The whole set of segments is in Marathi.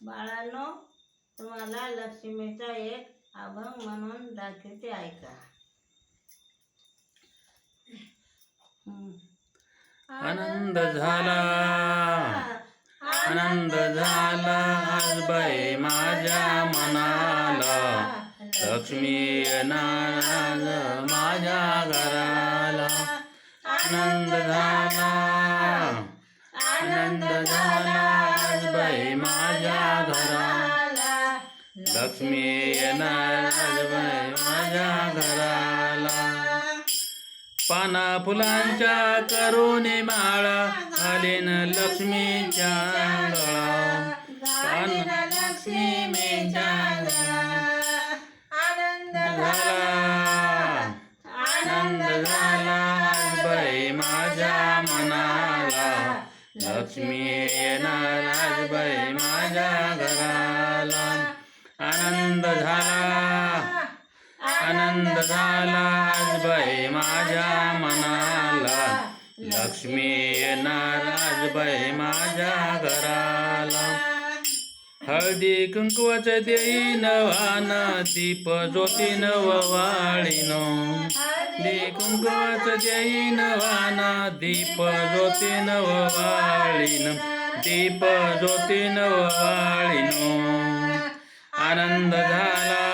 बाळांनो तुम्हाला लक्ष्मीचा एक अभंग म्हणून दाखवते ऐका. आनंद झाला. आनंद झाला. आज बाई माझ्या मनाला. लक्ष्मी येणार माझ्या घराला. आनंद झाला. आनंद झाला. आज बाई माझ्या घराला लक्ष्मी येणार आज बाई माझ्या घराला पाना फुलांच्या करून माळा घालीन लक्ष्मीच्या गळा पान लक्ष्मीच्या आनंद झाला. आनंद झाला. लक्ष्मी येणार आज बाई माझ्या घराला आनंद झाला. आनंद झाला आज बाई माझ्या मनाला. लक्ष्मी येणार आज बाई माझ्या घराला. हळदी कुंकवाचं देईन वान दीप ज्योती नववाळीनो हळदी कुंकवाचं देईन दीप ज्योतीन वाळीन दीप ज्योतीन वाळीन. आनंद झाला.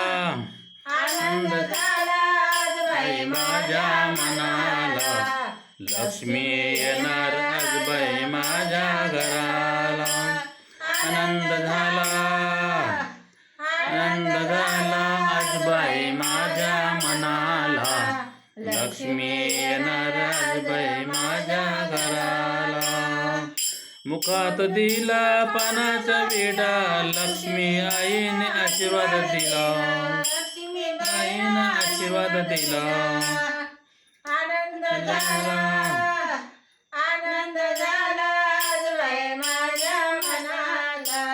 आनंद झाला. माझ्या मनाला लक्ष्मी येणार. आज बाई माझ्या घराला आनंद झाला. लक्ष्मी येणार बाई माझ्या घराला. मुखात दिला पानाचा विडा लक्ष्मी आईने आशीर्वाद दिला. आईने आशीर्वाद दिला. आनंद झाला आनंद झाला माझ्या मनाला.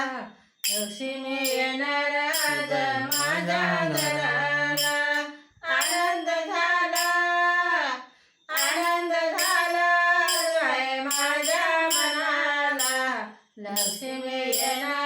लक्ष्मी येणार माझ्या घरा झाला